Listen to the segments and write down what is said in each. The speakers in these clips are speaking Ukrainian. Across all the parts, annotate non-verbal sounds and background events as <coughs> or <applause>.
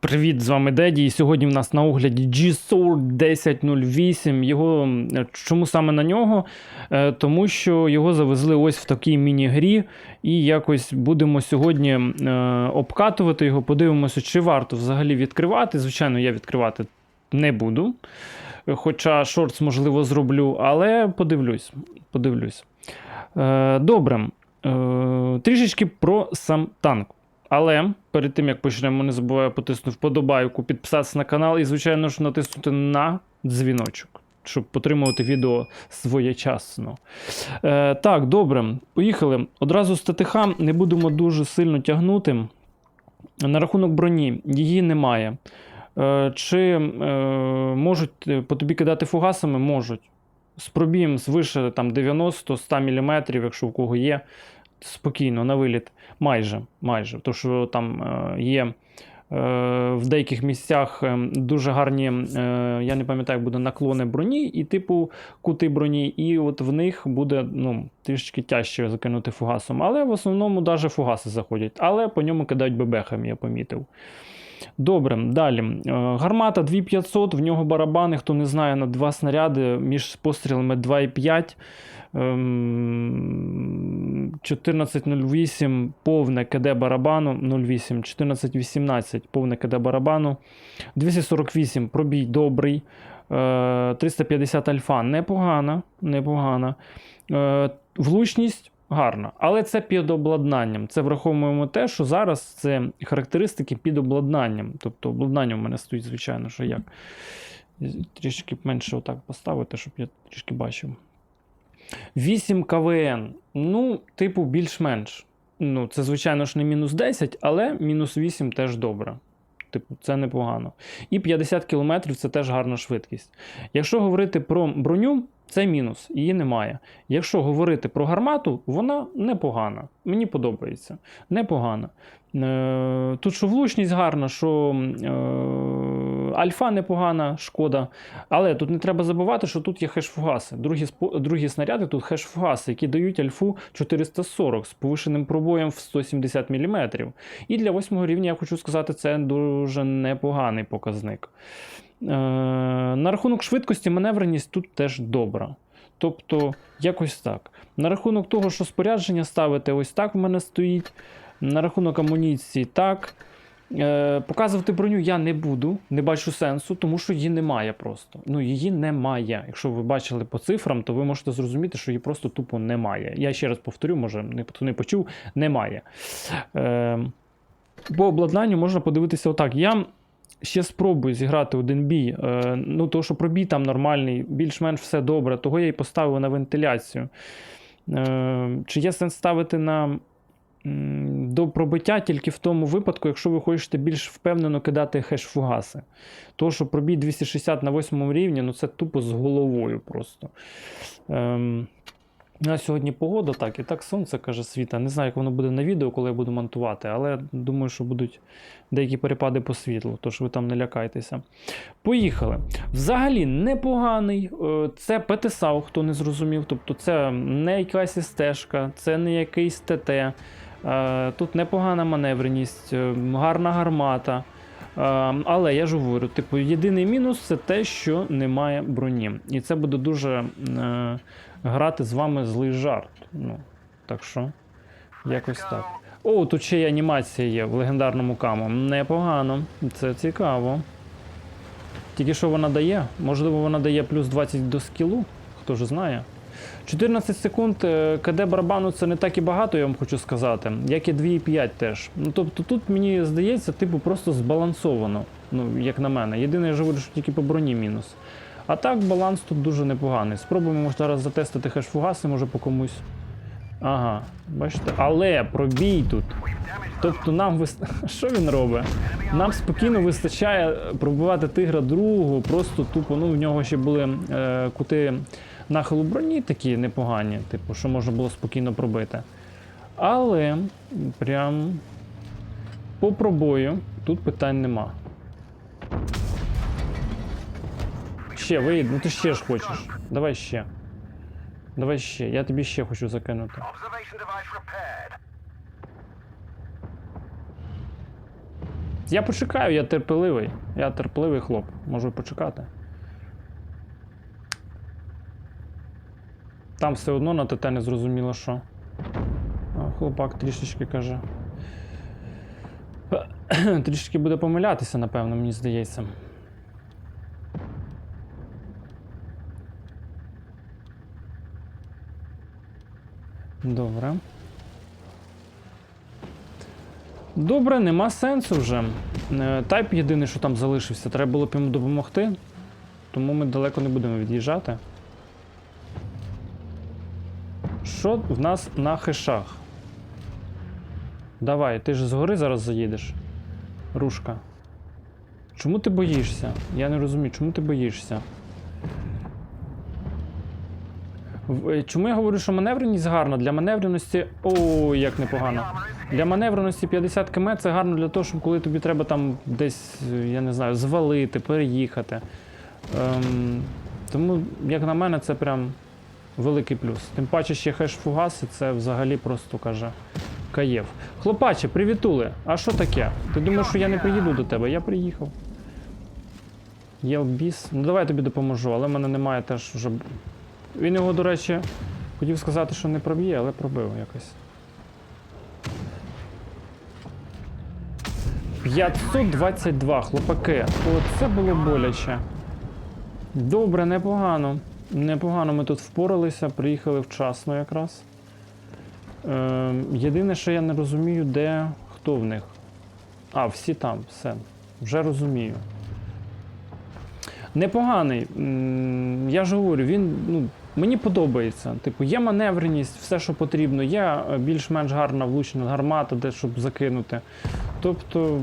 Привіт, з вами Деді. І сьогодні в нас на огляді G-Sword 1008. Його е, чому саме на нього? Е, Тому що його завезли ось в такій міні-грі, і якось будемо сьогодні е, обкатувати його. Подивимося, чи варто взагалі відкривати. Звичайно, я відкривати не буду. Хоча шортс, можливо, зроблю, але подивлюсь. подивлюсь. Добре. Трішечки про сам танк. Але перед тим як почнемо, не забуваю потиснути вподобайку, підписатися на канал і, звичайно ж, натиснути на дзвіночок, щоб підтримувати відео своєчасно. Е, так, добре, поїхали. Одразу з ТТХ не будемо дуже сильно тягнути. На рахунок броні її немає. Е, чи е, можуть е, по тобі кидати фугасами? Можуть. З пробієм звише там 90-100 мм, якщо у кого є. Спокійно, на виліт. Майже, майже. Тому що там е, є е, в деяких місцях е, дуже гарні, я не пам'ятаю, як буде наклони броні і типу кути броні, і от в них буде ну, трішечки тяжче закинути фугасом. Але в основному навіть фугаси заходять. Але по ньому кидають бебехами, я помітив. Добре, далі. Гармата 2500, в нього барабани, хто не знає, на два снаряди між пострілами 2,5. Ем, 14.08 повне КД барабану 08, 14.18 повне КД барабану, 248 пробій добрий, е, 350 альфа непогана, непогана. Е, Влучність гарна, але це під обладнанням. Це враховуємо те, що зараз це характеристики під обладнанням. Тобто обладнання у мене стоїть, звичайно, що як. Трішки менше отак поставити, щоб я трішки бачив. 8 КВН. Ну, типу, більш-менш. Ну, це, звичайно ж, не мінус 10, але мінус 8 теж добре. Типу, це непогано. І 50 км це теж гарна швидкість. Якщо говорити про броню, це мінус, її немає. Якщо говорити про гармату, вона непогана. Мені подобається. Непогана. Е, Тут що влучність гарна, що е, альфа непогана, шкода. Але тут не треба забувати, що тут є хеш-фугаси. Другі, другі снаряди тут хеш-фугаси, які дають альфу 440 з повишеним пробоєм в 170 мм. І для восьмого рівня я хочу сказати, це дуже непоганий показник. Е, на рахунок швидкості маневреність тут теж добра. Тобто, якось так. На рахунок того, що спорядження ставити ось так в мене стоїть. На рахунок амуніції так. Е, показувати броню я не буду, не бачу сенсу, тому що її немає просто. Ну, її немає. Якщо ви бачили по цифрам, то ви можете зрозуміти, що її просто тупо немає. Я ще раз повторю, може, хто не почув, немає. Е, по обладнанню можна подивитися отак. Я ще спробую зіграти один бій. Е, ну, того, що пробій там нормальний, більш-менш все добре, того я і поставив на вентиляцію. Е, чи є сенс ставити на до пробиття тільки в тому випадку, якщо ви хочете більш впевнено кидати хеш-фугаси. Того, що пробій 260 на 8 рівні, ну це тупо з головою просто. Ем, на сьогодні погода так, і так сонце каже світа. Не знаю, як воно буде на відео, коли я буду монтувати, але думаю, що будуть деякі перепади по світлу, тож ви там не лякайтеся. Поїхали. Взагалі непоганий. е, Це ПТСАУ, хто не зрозумів. Тобто це не якась стежка, це не якийсь ТТ. Е, Тут непогана маневреність, е, гарна гармата. Е, Але я ж говорю, типу, єдиний мінус це те, що немає броні. І це буде дуже грати з вами злий жарт. Ну, так що, якось так. О, тут ще й анімація є в легендарному камо. Непогано, це цікаво. Тільки що вона дає? Можливо, вона дає плюс 20 до скілу, хто ж знає. 14 секунд е, КД барабану це не так і багато, я вам хочу сказати, як і 2,5 теж. Ну тобто тут мені здається, типу, просто збалансовано, ну, як на мене. Єдине, я ж говорю, що тільки по броні мінус. А так, баланс тут дуже непоганий. Спробуємо може, зараз затестити хеш-фугаси, може по комусь. Ага, бачите, але пробій тут. Тобто нам вис... <laughs> що він робить? Нам спокійно вистачає пробивати тигра другого, просто тупо, ну в нього ще були е, кути нахилу броні такі непогані, типу, що можна було спокійно пробити. Але прям по пробою тут питань нема. Ще, виїд, ну ти ще ж хочеш. Давай ще. Давай ще, я тобі ще хочу закинути. Я почекаю, я терпеливий. Я терпеливий хлоп. Можу почекати. Там все одно на ТТ не зрозуміло що. Хлопак трішечки каже. <coughs> Трішечки буде помилятися, напевно, мені здається. Добре. Добре, нема сенсу вже. Е, Тайп єдиний, що там залишився, треба було б йому допомогти. Тому ми далеко не будемо від'їжджати. Що в нас на хешах? Давай, ти ж згори зараз заїдеш. Рушка. Чому ти боїшся? Я не розумію, чому ти боїшся? Е, Чому я говорю, що маневреність гарна? Для маневреності. Ой, як непогано. Для маневреності 50 км це гарно для того, щоб коли тобі треба там десь, е, я не знаю, звалити, переїхати. Ем, тому, як на мене, це прям великий плюс. Тим паче ще хеш фугаси, це взагалі просто каже каєв. Хлопаче, привітули. А що таке? Ти думаєш, що я не приїду до тебе? Я приїхав. Є обіс. Ну давай я тобі допоможу, але в мене немає теж вже. Він його, до речі, хотів сказати, що не проб'є, але пробив якось. 522, хлопаки. Оце було боляче. Добре, непогано. Непогано ми тут впоралися, приїхали вчасно якраз. Е, єдине, що я не розумію, де хто в них. А, всі там, все. Вже розумію. Непоганий. Я ж говорю, він ну, мені подобається. Типу, є маневреність, все, що потрібно, є е, більш-менш гарна влучена гармата, де щоб закинути. Тобто.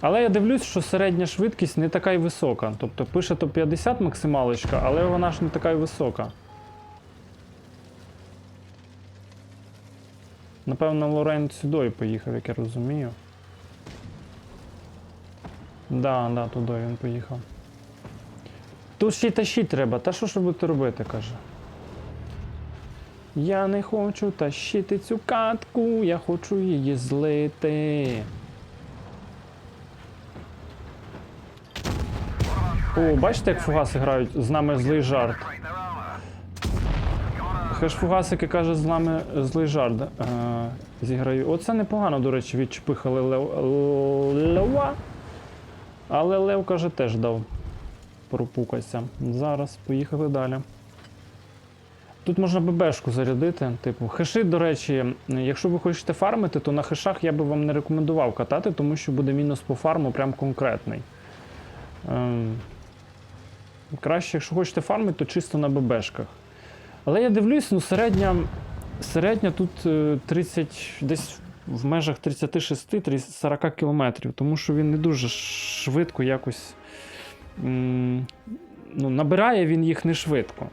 Але я дивлюсь, що середня швидкість не така й висока. Тобто пише то 50 максималочка, але вона ж не така й висока. Напевно, Лорен сюди поїхав, як я розумію. Да, да, туди він поїхав. Тут ще й тащить треба. Та що ж будете робити, каже. Я не хочу тащити цю катку, я хочу її злити. О, бачите, як фугаси грають? З нами злий жарт. Хеш фугасики каже, з нами злий жарт. Е, зіграю. Оце непогано, до речі, відчпихали Лев... Лева. Але Лев каже, теж дав пропукатися. Зараз поїхали далі. Тут можна ББшку зарядити. Типу, хеши, до речі, якщо ви хочете фармити, то на хешах я би вам не рекомендував катати, тому що буде мінус по фарму прям конкретний. Ем, краще, якщо хочете фармити, то чисто на ББшках. Але я дивлюсь, ну середня, середня тут е, 30, десь в межах 36-40 кілометрів, тому що він не дуже швидко якось. Ну, набирає він їх не швидко.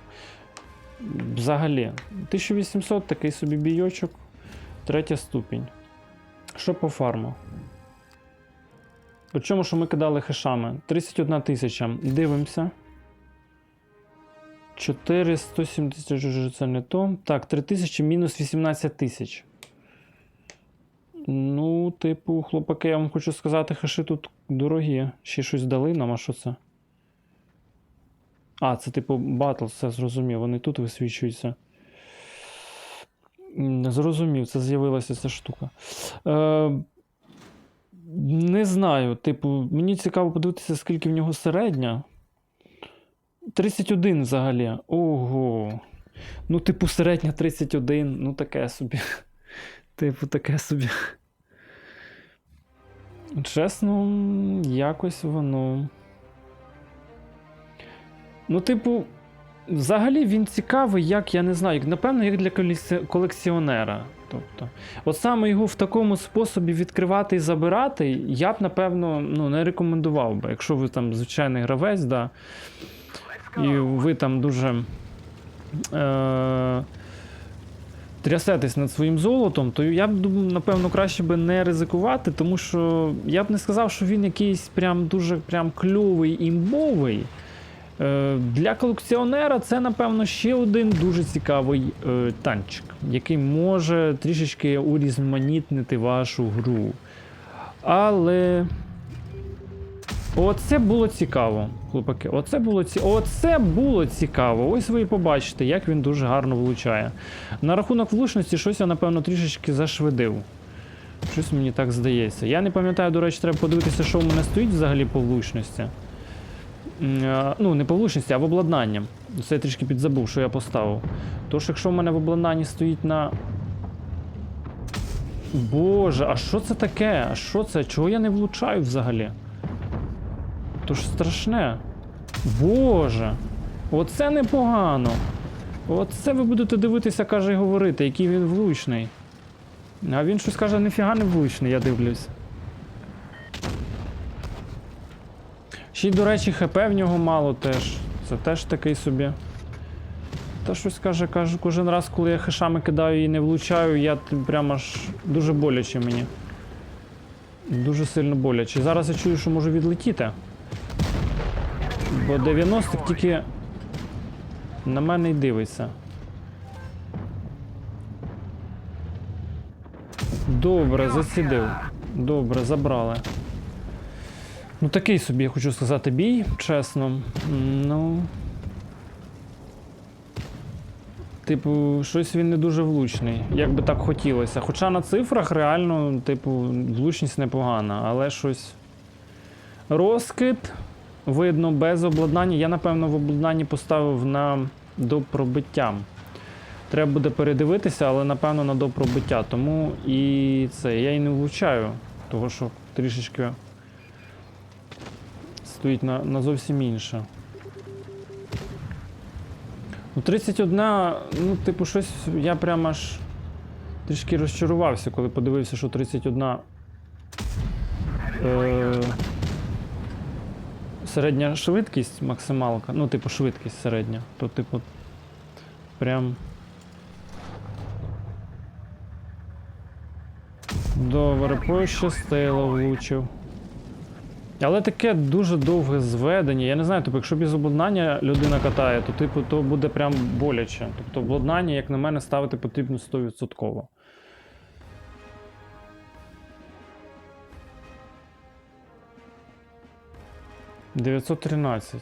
Взагалі. 1800 такий собі бійочок, третя ступінь. Що по фарму? Причому, що ми кидали хешами? 31 тисяча. Дивимося. 470 це не то. Так, 3000 мінус 18 тисяч. Ну, типу, хлопаки, я вам хочу сказати, хеши тут дорогі. Ще щось дали нам, а що це? А, це типу батл, все зрозумів. Вони тут висвічуються. Зрозумів, це з'явилася ця штука. Е, не знаю, типу, мені цікаво подивитися, скільки в нього середня. 31 взагалі. Ого. Ну, типу, середня 31, ну таке собі. <laughs> Типу, таке собі. Чесно, якось воно. Ну, типу, взагалі він цікавий, як, я не знаю, як, напевно, як для колекціонера. Тобто, от саме його в такому способі відкривати і забирати, я б, напевно, ну, не рекомендував би. Якщо ви там звичайний гравець, да, і ви там дуже. Е- трясетесь над своїм золотом, то я б напевно, краще би не ризикувати, тому що я б не сказав, що він якийсь прям дуже прям кльовий імбовий. Е, Для колекціонера це, напевно, ще один дуже цікавий е, танчик, який може трішечки урізноманітнити вашу гру. Але. Оце було цікаво, хлопаки. Оце було ці... Оце було цікаво. Ось ви і побачите, як він дуже гарно влучає. На рахунок влучності, щось я, напевно, трішечки зашвидив. Щось мені так здається. Я не пам'ятаю, до речі, треба подивитися, що в мене стоїть взагалі по влучності. Е, Ну, не по влучності, а в обладнанні. Це я трішки підзабув, що я поставив. Тож, якщо в мене в обладнанні стоїть на. Боже, а що це таке? А що це? Чого я не влучаю взагалі? То ж страшне. Боже. Оце непогано. Оце ви будете дивитися, каже, і говорити, який він влучний. А він щось каже, ніфіга не влучний, я дивлюсь. Ще й, до речі, ХП в нього мало теж. Це теж такий собі. Та щось каже, каже, кожен раз, коли я хешами кидаю і не влучаю, я прямо аж дуже боляче мені. Дуже сильно боляче. Зараз я чую, що можу відлетіти. Бо 90 тільки на мене й дивиться. Добре, засідив. Добре, забрали. Ну, такий собі, я хочу сказати, бій, чесно. Ну. Типу, щось він не дуже влучний, як би так хотілося. Хоча на цифрах реально, типу, влучність непогана, але щось. Розкид, видно, без обладнання. Я, напевно, в обладнанні поставив на допробиття. Треба буде передивитися, але напевно на допробиття. Тому і це я і не влучаю, того що трішечки стоїть на, на зовсім інше. Ну, 31, ну, типу, щось я прямо аж трішки розчарувався, коли подивився, що 31. Е, середня швидкість максималка. Ну, типу, швидкість середня. То, типу, прям. Добре, пощастило влучив. Але таке дуже довге зведення. Я не знаю, типу, якщо без обладнання людина катає, то типу то буде прям боляче. Тобто обладнання, як на мене, ставити потрібно 100%. «913».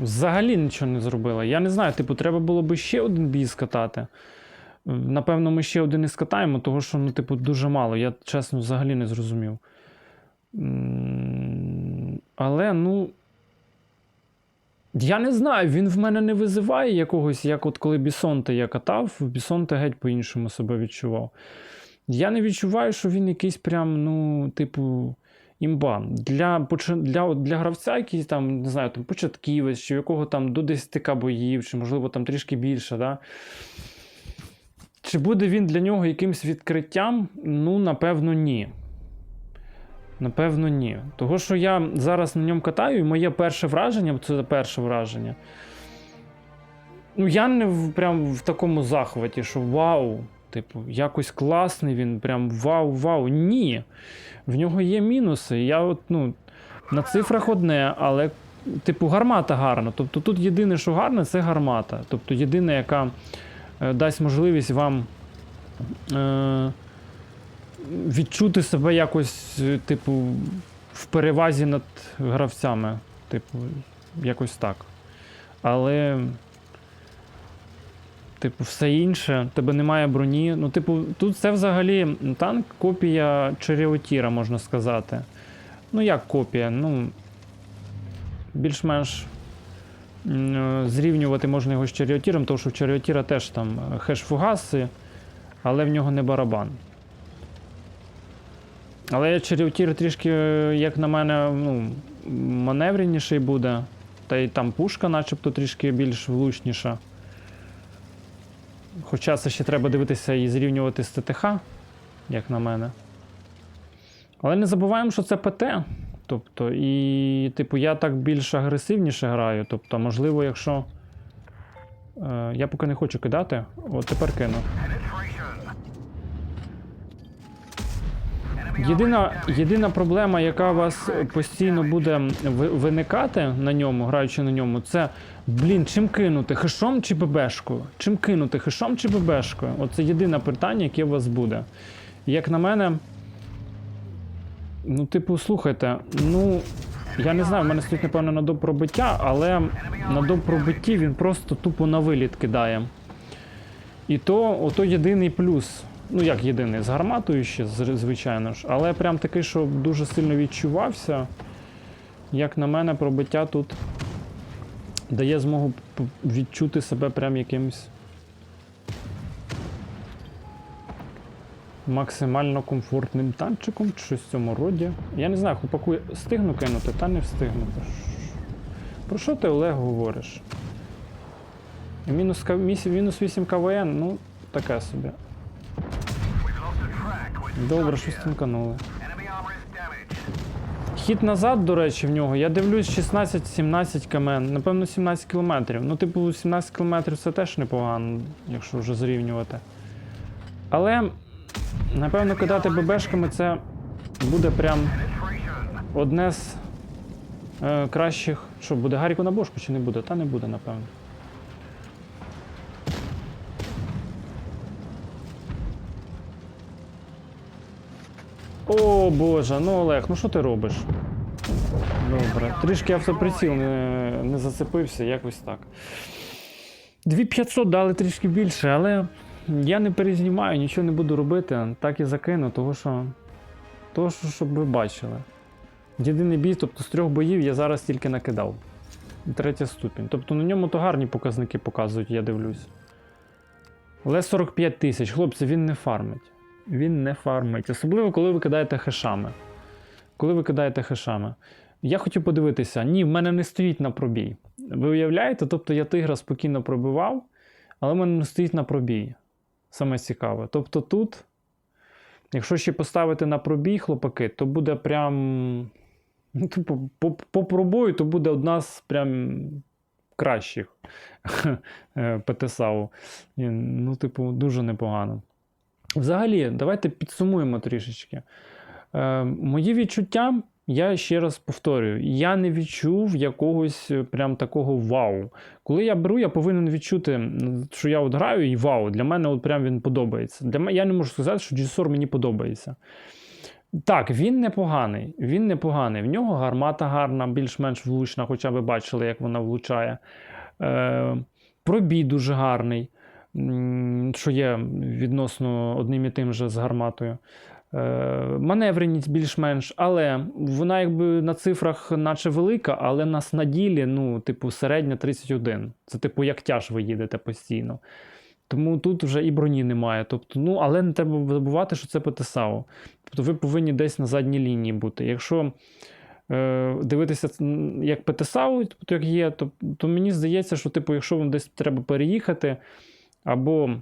Взагалі нічого не зробила. Я не знаю, типу, треба було би ще один бій скатати. Напевно, ми ще один і скатаємо, того що, ну, типу, дуже мало. Я чесно взагалі не зрозумів. Але, ну. Я не знаю, він в мене не визиває якогось, як от коли Бісонте я катав, Бісонте геть по-іншому себе відчував. Я не відчуваю, що він якийсь прям, ну, типу, імба. Для, для, для гравця, який там, не знаю, там початківець, чи якого там до 10к боїв, чи, можливо, там трішки більше, да? Чи буде він для нього якимсь відкриттям? Ну, напевно, ні. Напевно, ні. Того, що я зараз на ньому катаю, і моє перше враження, це перше враження. Ну, я не в, прям в такому захваті, що вау, типу, якось класний він, прям вау-вау. Ні. В нього є мінуси. Я от, ну, на цифрах одне, але, типу, гармата гарна. Тобто тут єдине, що гарне, це гармата. Тобто єдине, яка е, дасть можливість вам. Е, відчути себе якось, е, типу, в перевазі над гравцями. Типу, якось так. Але. Типу, все інше, тебе немає броні. Ну, типу, тут це взагалі танк копія Черіотіра, можна сказати. Ну, як копія? Ну. Більш-менш е, зрівнювати можна його з Черіотіром, тому що в Черіотіра теж там е, хеш-фугаси, але в нього не барабан. Але Черіотір трішки, е, як на мене, ну, маневреніший буде. Та й там пушка, начебто, трішки більш влучніша. Хоча це ще треба дивитися і зрівнювати з ТТХ, як на мене. Але не забуваємо, що це ПТ. Тобто, і, типу, я так більш агресивніше граю. Тобто, можливо, якщо. Е, я поки не хочу кидати, от тепер кину. Єдина, єдина проблема, яка у вас постійно буде виникати на ньому, граючи на ньому, це блін, чим кинути? Хешом чи ББшкою? Чим кинути? Хешом чи ББшкою? Оце єдине питання, яке у вас буде. Як на мене, Ну, типу, слухайте, ну. Я не знаю, в мене стоїть, напевно, на допробиття, але на допробитті він просто тупо на виліт кидає. І то, ото єдиний плюс. Ну, як єдиний, з гарматою ще, звичайно ж. Але прям такий, що дуже сильно відчувався. Як на мене, пробиття тут дає змогу відчути себе прям якимось максимально комфортним танчиком чи щось в цьому роді. Я не знаю, хлопаку встигну кинути, та не встигну. Про що ти, Олег, говориш? Мінус, мінус 8 КВН, ну, таке собі. Добре, щось тинканули. Хід назад, до речі, в нього, я дивлюсь 16-17 км, напевно, 17 кілометрів. Ну, типу, 17 кілометрів це теж непогано, якщо вже зрівнювати. Але, напевно, кидати ББшками це буде прям одне з е, кращих. Що, буде Гаріку на бошку чи не буде? Та не буде, напевно. О боже, ну Олег, ну що ти робиш? Добре. Трішки автоприціл не, не зацепився, якось так. 2500 дали трішки більше, але я не перезнімаю, нічого не буду робити, так і закину, того що. Того, що, щоб ви бачили. Єдиний бій, тобто з трьох боїв я зараз тільки накидав. Третя ступінь. Тобто на ньому то гарні показники показують, я дивлюсь. Але 45 тисяч, хлопці, він не фармить. Він не фармить. Особливо, коли ви кидаєте хешами. Коли ви кидаєте хешами. Я хотів подивитися, ні, в мене не стоїть на пробій. Ви уявляєте? Тобто я тигра спокійно пробивав, але в мене не стоїть на пробій. Саме цікаве. Тобто тут, якщо ще поставити на пробій, хлопаки, то буде прям. Ну, типу, по, по пробою, то буде одна з прям кращих <laughs> е, ПТСАУ. Ну, типу, дуже непогано. Взагалі, давайте підсумуємо трішечки. Е, мої відчуття, я ще раз повторюю, я не відчув якогось е, прям такого вау. Коли я беру, я повинен відчути, що я от граю і вау, для мене от прям він подобається. Для мене, я не можу сказати, що GSOR мені подобається. Так, він непоганий. Він непоганий. В нього гармата гарна, більш-менш влучна, хоча ви бачили, як вона влучає. Е, пробій дуже гарний, що є відносно одним і тим же з гарматою. Е, маневреність більш-менш, але вона якби на цифрах наче велика, але нас на ділі, ну, типу, середня 31. Це типу як тяж ви їдете постійно. Тому тут вже і броні немає. Тобто, ну, але не треба забувати, що це ПТСАУ. Тобто ви повинні десь на задній лінії бути. Якщо е, дивитися як ПТСАУ, тобто як є, то, то мені здається, що типу, якщо вам десь треба переїхати або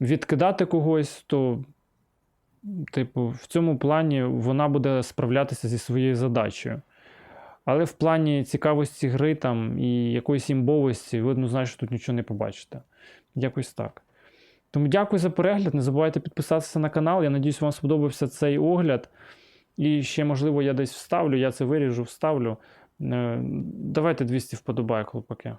відкидати когось, то типу, в цьому плані вона буде справлятися зі своєю задачею. Але в плані цікавості гри там і якоїсь імбовості, ви однозначно тут нічого не побачите. Якось так. Тому дякую за перегляд. Не забувайте підписатися на канал. Я надіюсь, вам сподобався цей огляд. І ще, можливо, я десь вставлю, я це виріжу, вставлю. Е, Давайте 200 вподобайок, хлопаки.